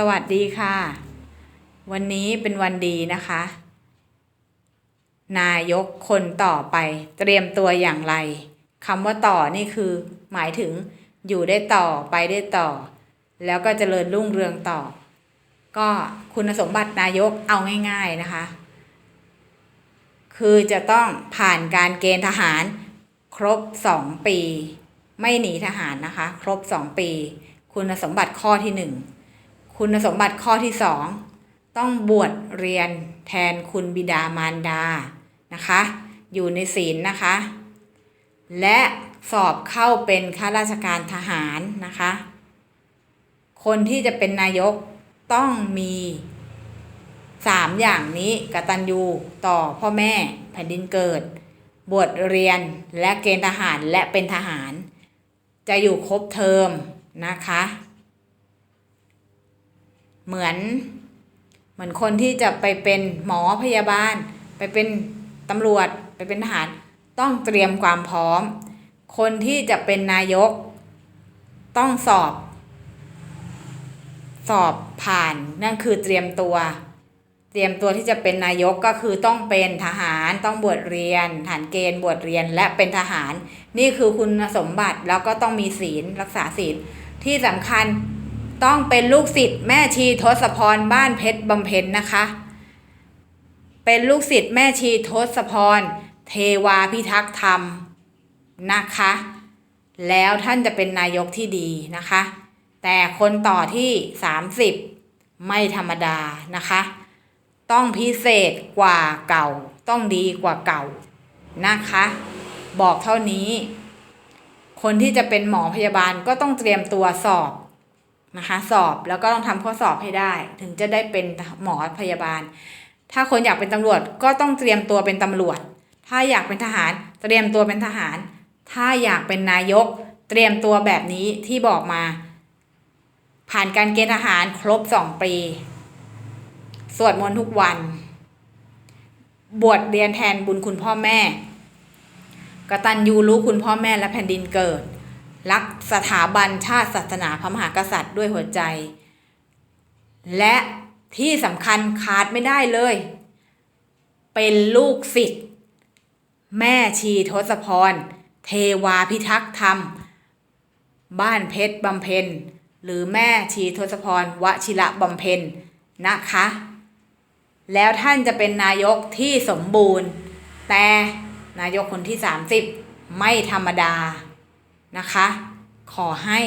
สวัสดีค่ะ วันนี้เป็นวันดีนะคะ นายกคนต่อไปเตรียมตัวอย่างไรคำว่าต่อนี่คือ หมายถึงอยู่ได้ต่อไปได้ต่อ แล้วก็เจริญรุ่งเรืองต่อ ก็คุณสมบัตินายกเอาง่าย ๆนะคะ คือจะต้องผ่านการเกณฑ์ทหารครบสองปี ไม่หนีทหารนะคะ ครบสองปี คุณสมบัติข้อที่หนึ่ง คุณสมบัติข้อที่สองต้องบวชเรียนแทนคุณบิดามารดานะคะ อยู่ในศีลนะคะ และสอบเข้าเป็นข้าราชการทหารนะคะ คนที่จะเป็นนายกต้องมีสามอย่างนี้กตัญญูต่อพ่อแม่แผ่นดินเกิด บวชเรียนและเกณฑ์ทหารและเป็นทหาร จะอยู่ครบเทอมนะคะ เหมือน เหมือนคนที่จะไปเป็นหมอพยาบาล ไปเป็นตำรวจ ไปเป็นทหาร ต้องเตรียมความพร้อม คนที่จะเป็นนายก ต้องสอบ สอบผ่านนั่นคือเตรียมตัว เตรียมตัวที่จะเป็นนายกก็คือต้องเป็นทหารต้องบวชเรียนฐานเกณฑ์บวชเรียนและเป็นทหาร นี่คือคุณสมบัติแล้วก็ต้องมีศีลรักษาศีลที่สำคัญ ต้องเป็นลูกศิษย์แม่ชีทศพรบ้านเพชรบำเพ็ญนะคะ เป็นลูกศิษย์แม่ชีทศพร เทวาพิทักษ์ธรรมนะคะ แล้วท่านจะเป็นนายกที่ดีนะคะ แต่คนต่อที่ 30 ไม่ธรรมดานะคะ ต้องพิเศษกว่าเก่า ต้องดีกว่าเก่านะคะ บอกเท่านี้ คนที่จะเป็นหมอพยาบาลก็ต้องเตรียมตัวสอบ นะคะสอบแล้วก็ต้องทำข้อสอบให้ได้ ถึงจะได้เป็นหมอพยาบาล ถ้าคนอยากเป็นตำรวจก็ต้องเตรียมตัวเป็นตำรวจ ถ้าอยากเป็นทหารเตรียมตัวเป็นทหาร ถ้าอยากเป็นนายก เตรียมตัวแบบนี้ที่บอกมา ผ่านการเกณฑ์ทหารครบสองปีสวดมนต์ทุกวัน บวชเรียนแทนบุญคุณพ่อแม่กตัญญูรู้คุณพ่อแม่และแผ่นดินเกิด รักสถาบันชาติศาสนาพระมหากษัตริย์ด้วยหัวใจ และที่สำคัญขาดไม่ได้เลย เป็นลูกศิษย์แม่ชีทศพร เทวาพิทักษ์ธรรม บ้านเพชรบำเพ็ญ หรือแม่ชีทศพรวชิระบำเพ็ญนะคะ แล้วท่านจะเป็นนายกที่สมบูรณ์ แต่นายกคนที่ 30 ไม่ธรรมดา นะคะ ขอให้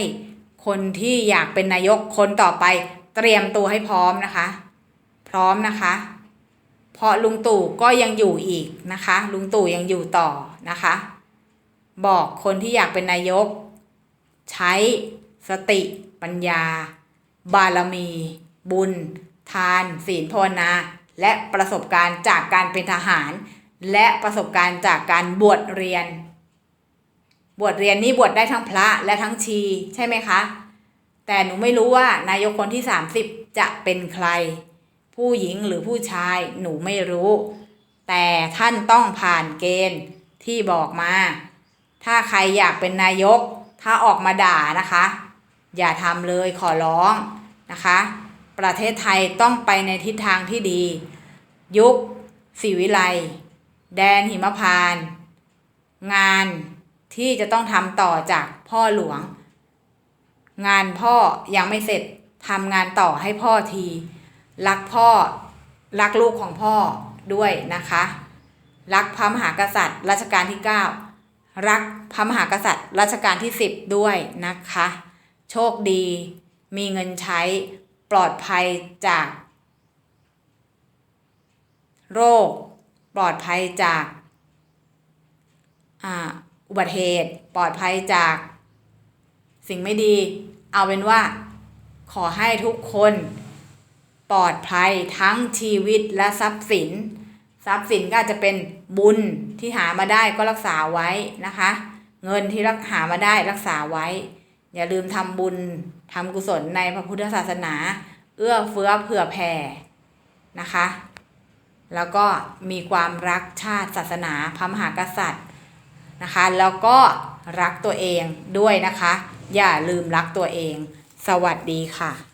คนที่อยากเป็นนายกคนต่อไปเตรียมตัวให้พร้อมนะคะ พร้อมนะคะ เพราะลุงตู่ก็ยังอยู่อีกนะคะ ลุงตู่ยังอยู่ต่อนะคะ บอกคนที่อยากเป็นนายก ใช้สติปัญญา บารมี บุญ ทาน ศีลภาวนา และประสบการณ์จากการเป็นทหาร และประสบการณ์จากการบวชเรียน บวชเรียนนี่บวชได้ทั้งพระและทั้งชีใช่ไหมคะ แต่หนูไม่รู้ว่านายกคนที่ 30 จะเป็นใคร ผู้หญิงหรือผู้ชายหนูไม่รู้ แต่ท่านต้องผ่านเกณฑ์ที่บอกมา ถ้าใครอยากเป็นนายก ถ้าออกมาด่านะคะ อย่าทำเลยขอร้องนะคะ ประเทศไทยต้องไปในทิศทางที่ดี ยุคศิวิไลแดนหิมพานต์งาน ที่จะต้องทำต่อจากพ่อหลวง งานพ่อยังไม่เสร็จทำงานต่อให้พ่อที รักพ่อ รักลูกของพ่อด้วยนะคะ รักพระมหากษัตริย์รัชกาลที่ 9 รักพระมหากษัตริย์รัชกาลที่ 10 ด้วยนะคะ โชคดี มีเงินใช้ปลอดภัยจาก โรค ปลอดภัยจากอ่า อุบัติเหตุ ปลอดภัยจากสิ่งไม่ดี เอาเป็นว่า ขอให้ทุกคน ปลอดภัยทั้งชีวิตและทรัพย์สิน ทรัพย์สินก็อาจจะเป็นบุญที่หามาได้ก็รักษาไว้นะคะ เงินที่รักหามาได้รักษาไว้ อย่าลืมทำบุญทำกุศลในพระพุทธศาสนา เอื้อเฟื้อเผื่อแผ่นะคะ แล้วก็มีความรักชาติศาสนาพระมหากษัตริย์ นะคะ แล้วก็รักตัวเองด้วยนะคะ อย่าลืมรักตัวเอง สวัสดีค่ะ